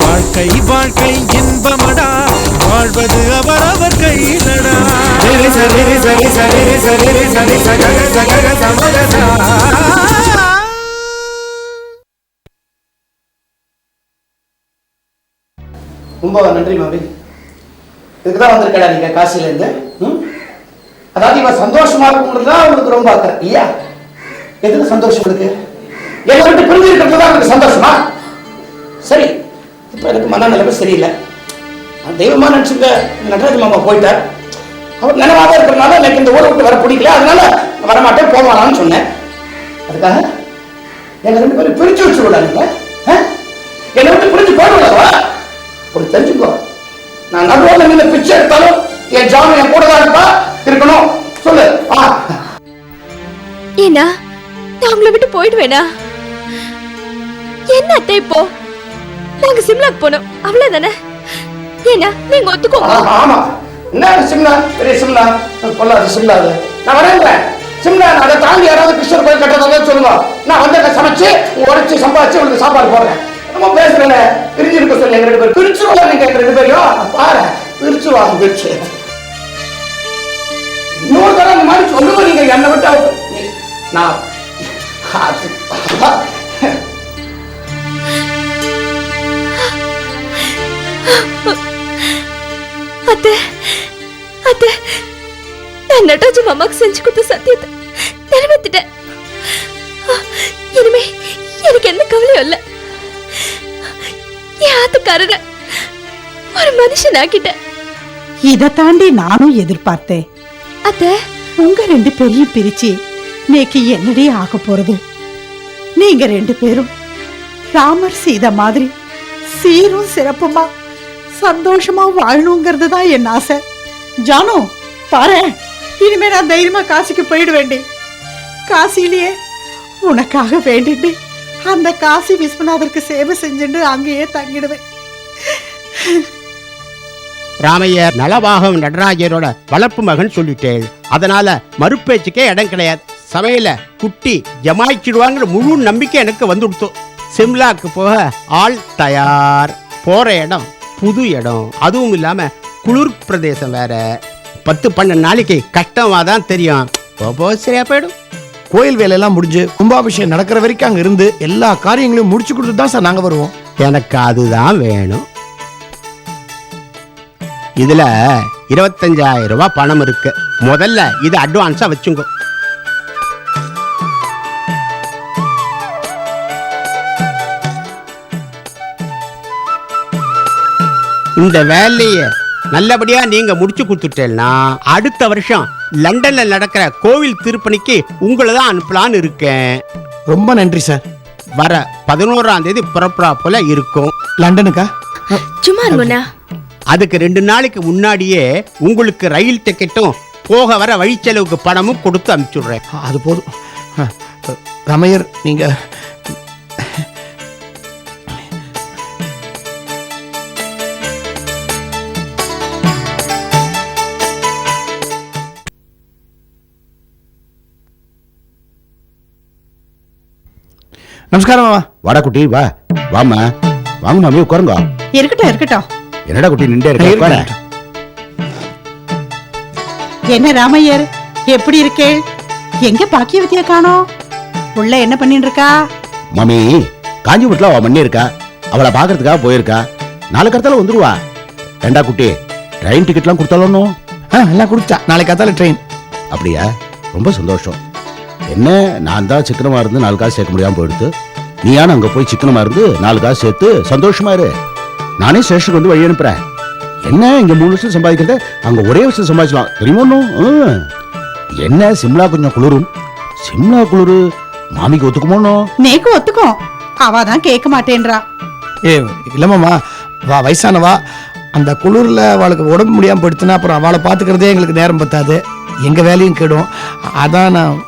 வாழ்க்கை வாழ்க்கை இன்பமடா. வாழ்வது அவரவர் கையிலடா. சரி சரி சரி சரி சரி சரி சகக சகக ரொம்ப நன்றி மாபி இதுக்கு தான் வந்திருக்கடா நீங்க காசிலேருந்து ம்? அதாவது இவன் சந்தோஷமா இருக்கும்ன்றது தான் உங்களுக்கு ரொம்ப அக்கறை இல்லையா? எதுக்கு சந்தோஷம் இருக்கு என்னை விட்டு பிரிஞ்சு இருக்கிறது தான் உங்களுக்கு சந்தோஷமா? சரி. இப்போ எனக்கு மனநிலைமை சரியில்லை. தெய்வமா நினச்சிருக்க நடராஜ மாமா போயிட்டார். அவர் நினைவாக இருக்கிறனால எனக்கு இந்த ஊரை விட்டு வர பிடிக்கல. அதனால வரமாட்டேன் போவானான்னு சொன்னேன். அதுக்காக எங்க ரெண்டு பேரும் பிரிச்சு வச்சு விடாதீங்க ஆ? என்னை விட்டு பிரிஞ்சு போயிடுவா ஒரு தெரிஞ்சுக்கோ. நான் நடுவில் நின்று பிச்சை எடுத்தாலும் என் ஜாமி என் கூட தான் இருப்பா இருக்கணும். சொல்லு. ஆ. ஏன்னா நான் உங்களை விட்டு போயிடுவேனா? என்ன அத்தை இப்போ? நாங்க சிம்லாக்கு போனோம். அவ்வளவுதானே? ஏன்னா நீங்க ஒத்துக்கோங்க. ஆமா, என்ன சிம்லா? பெரிய சிம்லா? கொள்ளாது சிம்லா அது. நான் வரேன் சிம்லா அதை தாண்டி யாராவது கிருஷ்ணர் கோயில் கட்டறதா சொல்லுங்க. நான் வந்து சமைச்சு உடச்சி சம்பாதிச்சு உங்களுக்கு சாப்பாடு போடுறேன். நம்ம பேசுறேன் பிரிஞ்சிருக்க சொல்லி எங்க ரெண்டு பேரும் பிரிச்சு வாங்க நீங்க எங்க ரெண்டு பேரையும்? பாரு பிரிச்சு வாங்க பிரிச்சு இன்னொரு தடவை அந்த மாதிரி சொல்லுங்க நீங்க என்னை விட்டு அவ- நான் அது- அத்தை அத்தை நான் நடராஜ மாமாக்கு செஞ்சு கொடுத்த சத்தியத்தை நிறைவேற்றிட்டேன் இனிமே எனக்கு எந்த கவலையும் இல்லை. ஆத்துக்காரரை. ஒரு மனுஷன் ஆக்கிட்டேன் இதை தாண்டி நானும் எதிர்பார்த்தேன். அத்தை. உங்க ரெண்டு பேரையும் பிரிச்சு நேக்கு என்னடி ஆக போறது? நீங்க ரெண்டு பேரும் ராமர் சீதா மாதிரி சீரும் சிறப்புமா சந்தோஷமா வாழணுங்கிறது தான் என் ஆசை. ஜானு பாரு. இனிமே நான் தைரியமா காசிக்கு போயிட வேண்டி காசிலேயே உனக்காக வேண்டிட்டு அந்த காசி விஸ்வநாதருக்கு சேவை செஞ்சுட்டு அங்கேயே தங்கிடுவேன். ராமையர் நலவாகம் நடராஜரோட வளர்ப்பு மகன் சொல்லிட்டேன். அதனால மறுப்பேச்சுக்கே இடம் கிடையாது. சமையல குட்டி ஜமாய்ச்சிடுவாங்கிற முழு நம்பிக்கை எனக்கு வந்துடுத்து. சிம்லாக்கு போக ஆள் தயார். போற இடம் புது இடம். அதுவும் இல்லாம குளிர் பிரதேசம் வேற. பத்து பன்னெண்டு நாளைக்கு கஷ்டமா தான் தெரியும் போ, சரியா போயிடும். கோயில் வேலையெல்லாம் முடிஞ்சு கும்பாபிஷேகம் நடக்கிற வரைக்கும் அங்க இருந்து எல்லா காரியங்களையும் முடிச்சு கொடுத்து தான் சார் நாங்க வருவோம். எனக்கு அதுதான் வேணும். இதுல இருபத்தஞ்சாயிரம் ரூபாய் பணம் இருக்கு. முதல்ல இது அட்வான்ஸா வச்சுங்க. இந்த வேலையை நல்லபடியா நீங்க முடிச்சு கொடுத்துட்டேன்னா அடுத்த வருஷம் லண்டன்ல நடக்கிற கோவில் திருப்பணிக்கு உங்களை தான் அனுப்பலான்னு இருக்கேன். ரொம்ப நன்றி சார் வர பதினோராம் தேதி புறப்புறா போல இருக்கும். லண்டனுக்கா? சும்மா இருங்கண்ணா அதுக்கு ரெண்டு நாளைக்கு முன்னாடியே உங்களுக்கு ரயில் டிக்கெட்டும் போக வர வழி செலவுக்கு பணமும் கொடுத்து அனுப்பிச்சுடுறேன் அது போதும். ரமையர் நீங்க நமஸ்காரம் மாமா. வாடா குட்டி வா. வாம்மா. வாங்க மாமி உட்காருங்க. இருக்கட்டும் இருக்கட்டும். என்னடா குட்டி நின்றே இருக்க? உட்காரு. என்ன ராமையர்? எப்படி இருக்கே? எங்க பாக்கியவதிய காணோம்? உள்ள என்ன பண்ணிட்டு இருக்கா மாமி காஞ்சிபுரத்துல அவ மண்ணி இருக்கா அவளை பாக்குறதுக்காக போயிருக்கா. நாளை கடத்தால வந்துருவா. ஏண்டா குட்டி ட்ரெயின் டிக்கெட்லாம் கொடுத்தாலும் எல்லாம் கொடுத்தா நாளைக்கு காத்தால ட்ரெயின் அப்படியா? ரொம்ப சந்தோஷம். என்ன நான் தான் சிக்கனமா இருந்து நாலு காசு சேர்க்க முடியாம போயிடுது நீயான அங்க போய் சிக்கனமா இருந்து நாலு காசு சேர்த்து சந்தோஷமா இரு. நானே ஸ்டேஷனுக்கு வந்து வழி அனுப்புறேன். என்ன இங்க மூணு வருஷம் சம்பாதிக்கிறத? அங்க ஒரே வருஷம் சம்பாதிச்சலாம் தெரியுமா ஒண்ணும்? ம். என்ன சிம்லா கொஞ்சம் குளிரும்? சிம்லா குளிரு. மாமிக்கு ஒத்துக்குமோனோ நேக்கு ஒத்துக்கும். அவ தான் கேட்க மாட்டேன்றா. ஏ இல்லம்மாம்மா வா வயசானவா அந்த குளிர்ல அவளுக்கு உடம்பு முடியாம போயிடுச்சுன்னா அப்புறம் அவளை பாத்துக்கிறதே எங்களுக்கு நேரம் பத்தாது. எங்க வேலையும் கெடும். அதான் நான்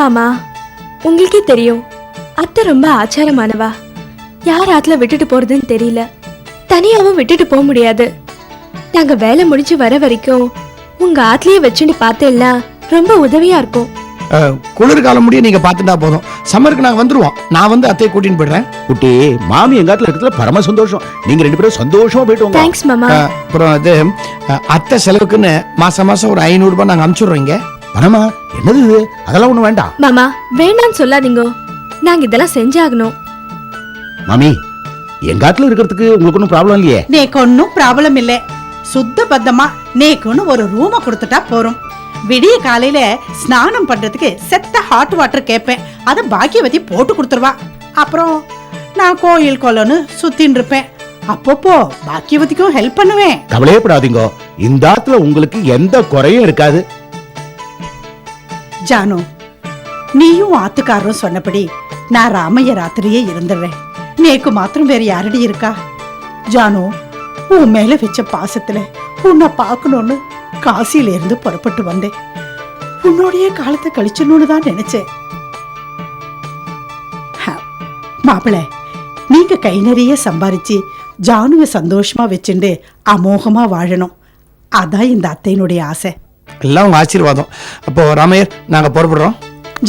மாமா உங்களுக்கே தெரியும் அத்தை ரொம்ப ஆச்சாரமானவா. யார் ஆத்துல விட்டுட்டு போறதுன்னு தெரியல. தனியாவும் விட்டுட்டு போக முடியாது. நாங்க வேலை முடிஞ்சு வர வரைக்கும் உங்க ஆத்துலயே வச்சுட்டு பார்த்தேன்னா ரொம்ப உதவியா இருக்கும். குளிர்காலம் முடிய நீங்க பார்த்துட்டா போதும். சம்மருக்கு நாங்க வந்துருவோம். நான் வந்து அத்தையை கூட்டின்னு போயிடுறேன். குட்டி மாமி எங்காத்துல இருக்கிறதுல பரம சந்தோஷம். நீங்க ரெண்டு பேரும் சந்தோஷமா போயிட்டு வாங்க. தேங்க்ஸ் மாமா. அப்புறம் அஹ், அத்தை செலவுக்குன்னு மாசம் மாசம் ஒரு ஐநூறு ரூபாய் நாங்க அனுப்பிச்சுடுறோம் இங்க. பணமா என்னது இது? அதெல்லாம் ஒண்ணும் வேண்டாம். மாமா வேண்டாம்னு சொல்லாதீங்க. நாங்க இதெல்லாம் செஞ்சாகணும். மாமி எங்காத்துல இருக்கிறதுக்கு உங்களுக்கு ஒன்றும் ப்ராப்ளம் இல்லையே? நேக்கு ப்ராப்ளம் இல்ல. சுத்த பத்தமா நேக்குன்னு ஒரு ரூம கொடுத்துட்டா போறோம். விடிய காலையில ஸ்நானம் பண்றதுக்கு செத்த ஹாட் வாட்டர் கேட்பேன். அதை பாக்கியவதி போட்டு கொடுத்துருவா. அப்புறம் நான் கோயில் கொலன்னு சுத்தின்னு இருப்பேன். அப்பப்போ பாக்கியவதிக்கும் ஹெல்ப் பண்ணுவேன். கவலையே படாதீங்க. இந்த ஆத்துல உங்களுக்கு எந்த குறையும் இருக்காது. ஜானு நீயும் ஆத்துக்காரரும் சொன்னபடி நான் ராமைய ராத்திரியே இருந்துடுறேன். நேக்கு மாத்திரம் வேற யாரடி இருக்கா? ஜானு உன் மேல வச்ச பாசத்துல உன்னை பார்க்கணும்னு காசியில இருந்து புறப்பட்டு வந்தேன். உன்னோடைய காலத்தை கழிச்சணும்னு தான் நினைச்சேன். ஹ, மாப்பிளை நீங்க கை நிறைய சம்பாரிச்சு ஜானுவை சந்தோஷமா வச்சுண்டு அமோகமா வாழணும். அதான் இந்த அத்தையினுடைய ஆசை. எல்லாம் உங்க ஆசீர்வாதம். அப்போ ராமையர் நாங்க புறப்படுறோம்.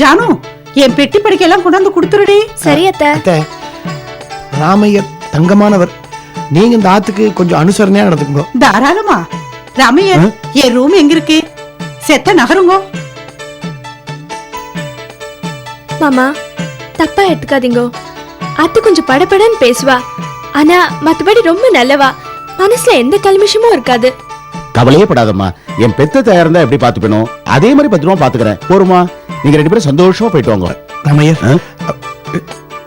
ஜானு என் பெட்டி படிக்கையெல்லாம் கொண்டாந்து கொடுத்துருடி. சரி அத்தை. அத்தை ராமையர் தங்கமானவர். நீங்க இந்த ஆத்துக்கு கொஞ்சம் அனுசரணையா நடந்துக்குங்க. தாராளமா. ராமையர் என் ரூம் எங்க இருக்கு செத்த நகருங்கோ. மாமா தப்பா எடுத்துக்காதீங்க. அத்தை கொஞ்சம் படபடன்னு பேசுவா. ஆனா மத்தபடி ரொம்ப நல்லவா. மனசுல எந்த கல்மிஷமும் இருக்காது. கவலையே படாதம்மா. என் பெத்த தயார் இருந்தா எப்படி பாத்துக்கணும் அதே மாதிரி பத்திரமா பாத்துக்கிறேன் போருமா? நீங்க ரெண்டு பேரும் சந்தோஷமா போயிட்டு வாங்க. ராமையர்?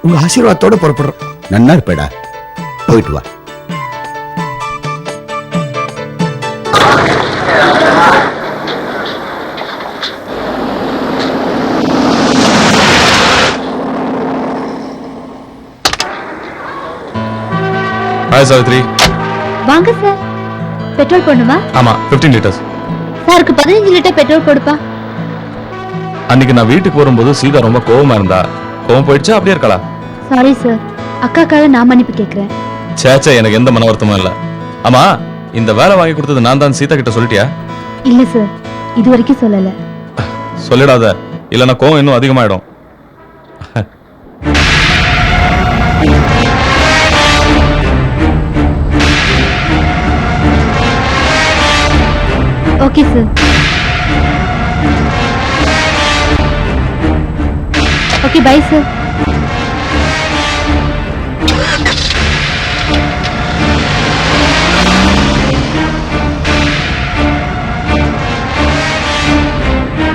உங்க ஆசீர்வாதத்தோட புறப்படுறோம். நன்னா இருப்பேடா. போயிட்டு வா. ஹாய் சாவித்ரி வாங்க சார் பெட்ரோல் போடணுமா? ஆமா 15 லிட்டர்ஸ் சாருக்கு பதினஞ்சு லிட்டர் பெட்ரோல் கொடுப்பா அன்னைக்கு நான் வீட்டுக்கு வரும்போது சீதா ரொம்ப கோவமா இருந்தா. கோவம் போயிடுச்சா? அப்படியே இருக்கலாம் சாரி சார் அக்காக்காக நான் மன்னிப்பு கேட்கிறேன். சேச்சே எனக்கு எந்த மன வருத்தமும் இல்ல. ஆமா இந்த வேலை வாங்கி கொடுத்தது நான் தான் சீதா கிட்ட சொல்லிட்டியா? இல்ல சார் இது வரைக்கும் சொல்லல. சொல்லிடாத. இல்லைன்னா கோவம் இன்னும் அதிகமாயிடும். Okay sir. Okay bye sir.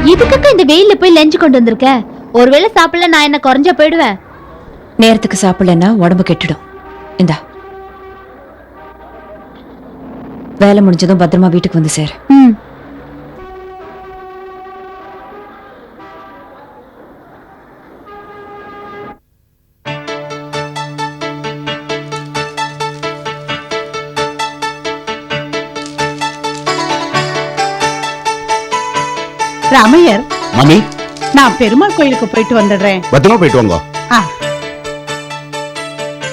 இதுக்கு இந்த வெயில்ல போய் லஞ்ச் கொண்டு வந்திருக்க? ஒருவேளை சாப்பிடல நான் என்ன குறைஞ்சா போயிடுவேன். நேரத்துக்கு சாப்பிடலன்னா உடம்பு கெட்டுடும். இந்தா. வேலை முடிஞ்சதும் பத்திரமா வீட்டுக்கு வந்து சேரு. ம். ராமையர் மாமி. நான் பெருமாள் கோயிலுக்கு போயிட்டு வந்துடுறேன். பத்திரமா போயிட்டு வாங்க. ஆ.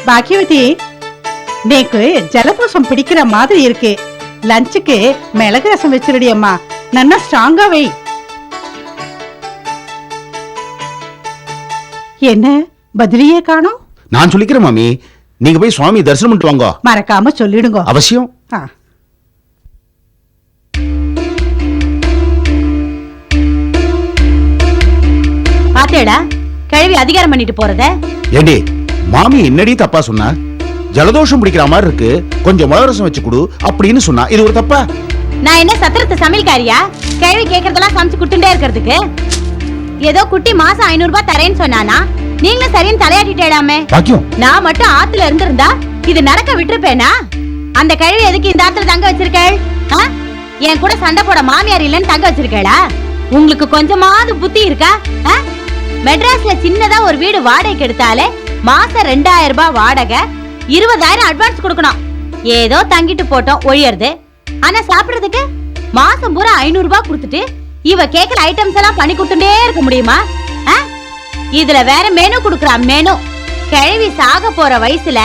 பாக்கியவதி நேக்கு ஜலதோஷம் பிடிக்கிற மாதிரி இருக்கு. லஞ்சுக்கு மிளகு ரசம் வச்சிருடி அம்மா. நல்லா ஸ்ட்ராங்கா வை. என்ன? பதிலியே காணோம்? நான் சொல்லிக்கிறேன் மாமி. நீங்க போய் சுவாமி தரிசனம் பண்ணிட்டு வாங்க. மறக்காம சொல்லிடுங்க. அவசியம்? ஆ. பாத்தேடா கிழவி அதிகாரம் பண்ணிட்டு போறத? ஏண்டி மாமி என்னடி தப்பா சொன்னா? ஜலதோஷம் பிடிக்கிற மாதிரி இருக்கு. கொஞ்சம் மிளகரசம் வச்சு கொடு அப்படின்னு சொன்னா இது ஒரு தப்பா? நான் என்ன சத்திரத்து சமையல்காரியா? கிழவி கேக்குறதெல்லாம் சமைச்சு குட்டுண்டே இருக்கிறதுக்கு. ஏதோ குட்டி மாசம் ஐநூறு ரூபாய் தரேன்னு சொன்னானா? நீங்களும் சரின்னு தலையாட்டிட்டேடாமே பாக்கியம். நான் மட்டும் ஆத்துல இருந்திருந்தா இது நடக்க விட்டுருப்பேனா? அந்த கிழவி எதுக்கு இந்த ஆத்துல தங்க வச்சிருக்கேள்? என் கூட சண்டை போட மாமியார் இல்லைன்னு தங்க வச்சிருக்கேளா? உங்களுக்கு கொஞ்சமாவது புத்தி இருக்கா? மெட்ராஸ்ல சின்னதா ஒரு வீடு வாடகைக்கு எடுத்தாலே மாசம் ரெண்டாயிரம் ரூபாய் வாடகை இருபதாயிரம் அட்வான்ஸ் கொடுக்கணும். ஏதோ தங்கிட்டு போட்டோம் ஒழியறது. ஆனா சாப்பிடுறதுக்கு மாசம் பூரா ஐநூறு ரூபாய் கொடுத்துட்டு இவ கேக்குற ஐட்டம்ஸ் எல்லாம் பண்ணி கொடுத்துட்டே இருக்க முடியுமா? ஆ? இதுல வேற மெனு குடுக்குறா மெனு கிழவி சாக போற வயசுல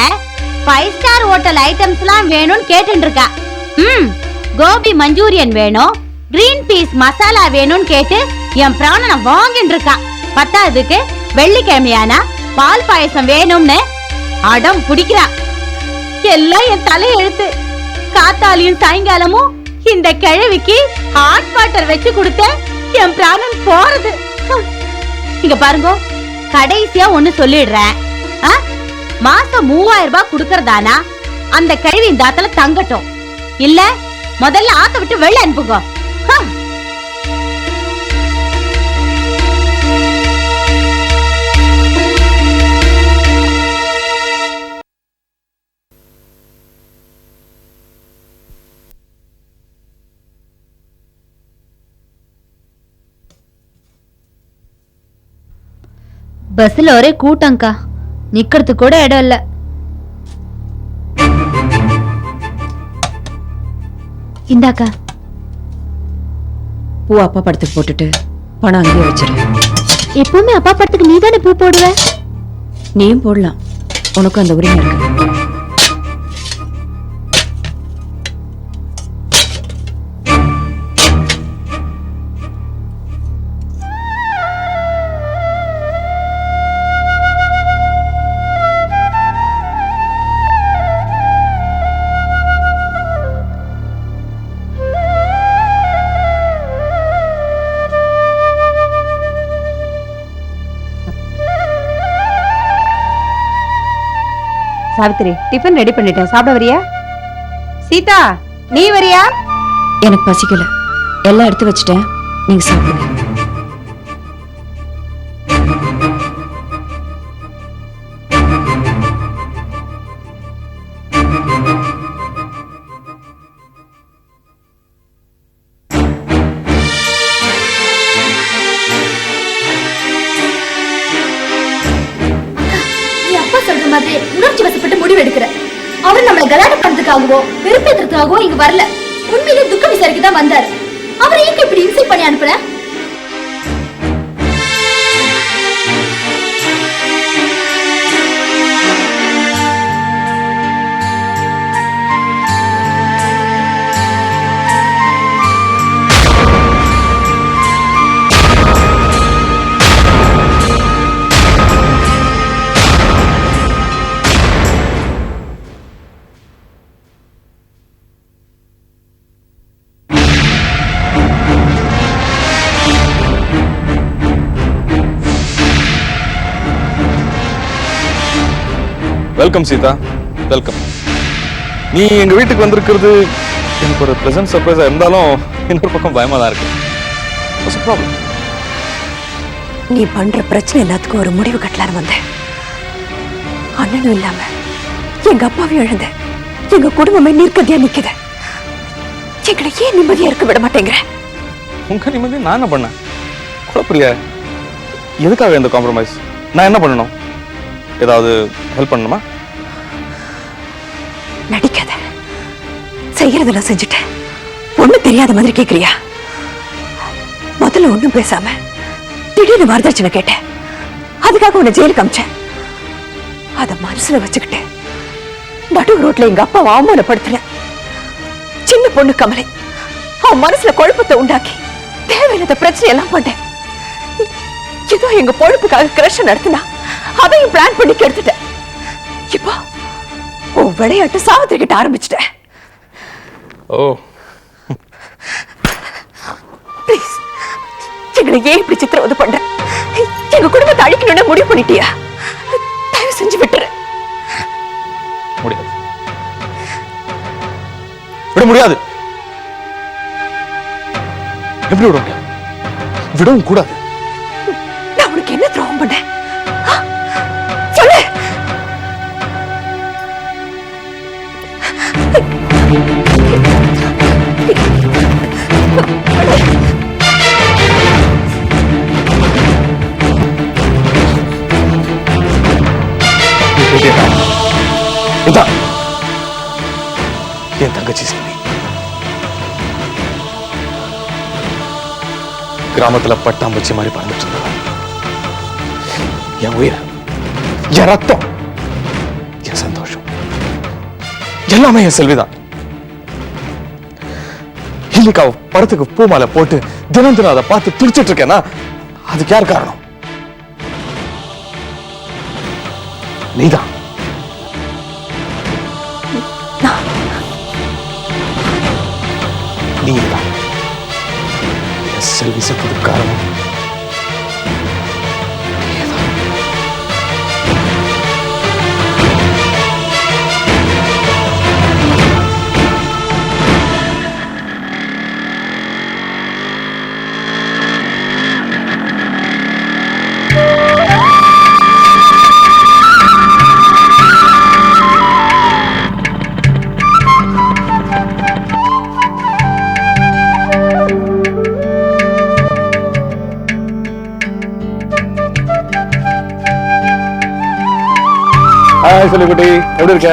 ஃபைவ் ஸ்டார் ஹோட்டல் ஐட்டம்ஸ்லாம் வேணும்னு கேட்டுட்டு இருக்கா. ம் கோபி மஞ்சூரியன் வேணும் கிரீன் பீஸ் மசாலா வேணும்னு கேட்டு என் பிராணனை வாங்கிட்டு இருக்கா. பத்தாவதுக்கு வெள்ளிக்கிழமையானா பால் பாயசம் வேணும்னு அடம் பிடிக்கிறா. எல்லாம் என் தலை எழுத்து காத்தாலியும் சாயங்காலமும் இந்த கிழவிக்கு ஹாட் வாட்டர் வச்சு கொடுத்த என் பிராணன் போறது. இங்க பாருங்க கடைசியா ஒண்ணு சொல்லிடுறேன். ஆ? மாசம் மூவாயிரம் ரூபாய் குடுக்கறதானா? அந்த கிழவி இந்த ஆத்துல தங்கட்டும். இல்ல முதல்ல ஆத்த விட்டு வெளில அனுப்புங்க. பஸ்ல ஒரே கூட்டம்க்கா. நிக்கிறதுக்கு கூட இடம் இல்ல. இந்தாக்கா. பூ அப்பா படத்துக்கு போட்டுட்டு பணம் அங்கேயே வச்சிரு. எப்பவுமே அப்பா படத்துக்கு நீதானே பூ போடுவ? நீயும் போடலாம். உனக்கும் அந்த உரிமை இருக்கு. சாவித்திரி டிஃபன் ரெடி பண்ணிட்டேன். சாப்பிட வரியா? சீதா நீ வரியா? எனக்கு பசிக்கல. எல்லாம் எடுத்து வச்சிட்டேன். நீங்க சாப்பிடுங்க. வெறுப்பேத்துறதுக்காகவோ இங்க வரல. உண்மையிலே துக்கம் விசாரிக்க தான் வந்தாரு. அவரை ஏன் இப்படி இன்சல்ட் பண்ணி அனுப்புறேன் வெல்கம் சீதா. வெல்கம் நீ எங்க வீட்டுக்கு வந்திருக்கிறது எனக்கு ஒரு ப்ரெசன்ட் சர்ப்ரைஸா இருந்தாலும் இன்னொரு பக்கம் பயமா தான் இருக்கு. ப்ராப்ளம் நீ பண்ற பிரச்சனை எல்லாத்துக்கும் ஒரு முடிவு கட்டலான்னு வந்தேன். அண்ணனும் இல்லாம எங்க அப்பாவையும் இழந்த எங்க குடும்பமே நிற்கதியா நிக்குது. எங்களை ஏன் நிம்மதியா இருக்க விட மாட்டேங்கிற? உங்க நிம்மதி நான் என்ன பண்ணேன்? குழப்பறியா எதுக்காக இந்த காம்ப்ரமைஸ் நான் என்ன பண்ணணும்? ஏதாவது ஹெல்ப் பண்ணணுமா? நடிக்காத. செய்யறதெல்லாம் செஞ்சுட்டேன். ஒண்ணும் தெரியாத மாதிரி கேக்குறியா? முதல்ல ஒண்ணும் பேசாம திடீர்னு வரதட்சணை கேட்டேன். அதுக்காக உன்னை ஜெயிலுக்கு அமிச்சேன். அத மனசுல வச்சுக்கிட்டு நடு ரோட்ல எங்க அப்பா அவமானப்படுத்தின சின்ன பொண்ணு கமலை அவன் மனசுல குழப்பத்தை உண்டாக்கி தேவையில்லாத பிரச்சனை எல்லாம் பண்ணேன். ஏதோ எங்க பொழுப்புக்காக கிரஷ நடத்தினா அதையும் பிளான் பண்ணி கெடுத்துட்டேன். இப்போ உன் விளையாட்டு சாவித்திரி கிட்ட ஆரம்பிச்சிட்டேன். ஓ. ப்ளீஸ் எங்களை ஏன் இப்படி சித்திரவதை பண்ற எங்க குடும்பத்தை அழிக்கணும்னு முடிவு பண்ணிட்டியா? தயவு செஞ்சு விட்டுரு. முடியாது. விட முடியாது. எப்படி விட முடியாது விடவும் கூடாது. தங்கச்சி செல்வி கிராமத்துல பட்டாம்பூச்சி மாதிரி பறந்துட்டு இருந்தா. என் உயிர் என் ரத்தம் என் சந்தோஷம். எல்லாமே என் செல்விதான் இன்னைக்கு அவ படத்துக்கு பூ மாலை போட்டு தினம் தினம் அதை பார்த்து துடிச்சிட்டு இருக்கேன்னா அதுக்கு யார் காரணம்? நீதான். நீதான் என் செல்வி செத்ததுக்கு காரணம் எப்படி இருக்க?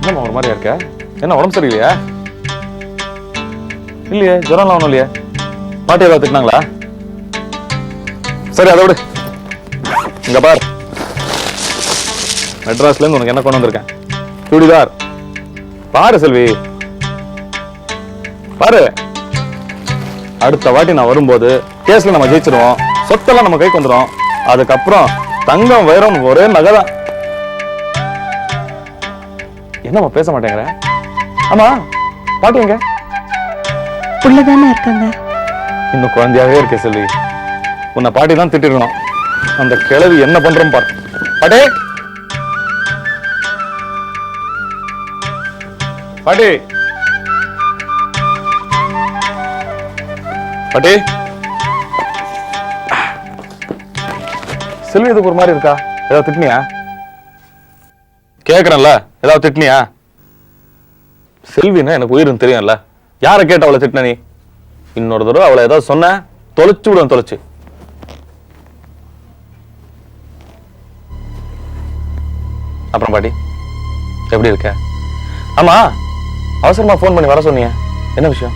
என்னம்மா ஒரு மாதிரியா இருக்க? என்ன உடம்பு சரியில்லையா? இல்லையே ஜுரம்லாம் ஒன்றும் இல்லையா. பாட்டி ஏதாவது திட்டினாங்களா? சரி அதை விடு. இங்க பார். மெட்ராஸ்ல இருந்து உனக்கு என்ன கொண்டு வந்திருக்கேன்? சுடிதார். பாரு செல்வி. பாரு. அடுத்த வாட்டி நான் வரும்போது கேஸ்ல நம்ம ஜெயிச்சிருவோம். சொத்தெல்லாம் நம்ம கைக்கு வந்துடும் அதுக்கப்புறம் தங்கம் வைரம் ஒரே நகைதான். என்னம்மா பேச மாட்டேங்கிற? ஆமா பாட்டி எங்க? இருக்காங்க. இன்னும் குழந்தையாவே இருக்க செல்வி உன்னை பாட்டி தான் திட்டிருக்கணும். அந்த கிழவி என்ன பண்றோம் பாரு. பாட்டி! பாட்டி! பாட்டி! செல்வி இதுக்கு ஒரு மாதிரி இருக்கா? ஏதாவது திட்டினியா? கேட்குறேன்ல ஏதாவது திட்டினியா? செல்வின்னா எனக்கு உயிர்னு தெரியும்ல. யாரை கேட்டு அவளை திட்டின நீ? இன்னொரு தடவை அவளை ஏதாவது சொன்ன தொலைச்சு விடுவேன் தொலைச்சு. அப்புறம் பாட்டி எப்படி இருக்க? ஆமா அவசரமா ஃபோன் பண்ணி வர சொன்னீங்க. என்ன விஷயம்?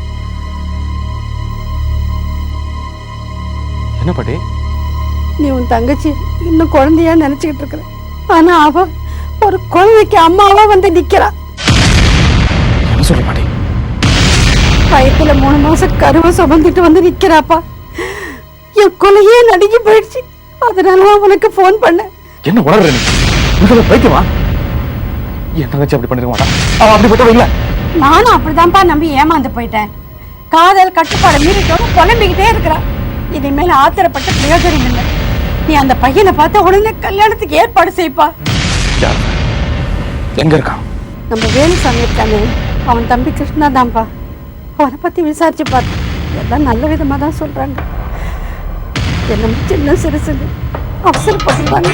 என்ன பாட்டி? நீ உன் தங்கச்சி இன்னும் குழந்தையா நினைச்சுக்கிட்டு இருக்கிற. ஆனா அவ ஒரு குழந்தைக்கு அம்மாவா வந்து நிக்கிறா. என்ன சொல்ற பாட்டி? வயித்துல மூணு மாசம் கருவை சுமந்துட்டு வந்து நிக்கிறாப்பா. என் கொலையே நடுங்கி போயிடுச்சு. அதனால உனக்கு ஃபோன் பண்ணேன் என்ன உணர்ற நீ? பைத்தியமா? என் தங்கச்சி அப்படி பண்ணிருக்க மாட்டான் அவன் அப்படிப்பட்டவ இல்ல. நானும் அப்படிதான்ப்பா நம்பி ஏமாந்து போயிட்டேன். காதல் கட்டுப்பாடு மீறிட்டோன்னு புலம்பிக்கிட்டே இருக்கிறா. இனிமேல் ஆத்திரப்பட்ட பிரயோஜனம் இல்லை. நீ அந்த பையனை பார்த்து உடனே கல்யாணத்துக்கு ஏற்பாடு செய்ப்பா. எங்க இருக்கான்? நம்ம வேலுசாமி இருக்கானே. அவன் தம்பி கிருஷ்ணா தான்ப்பா அவனை பத்தி விசாரிச்சு பார்த்தேன் எல்லாம் நல்ல விதமா தான் சொல்றாங்க. என்ன சின்ன சிறுசுங்க அவசரப்படுறாங்க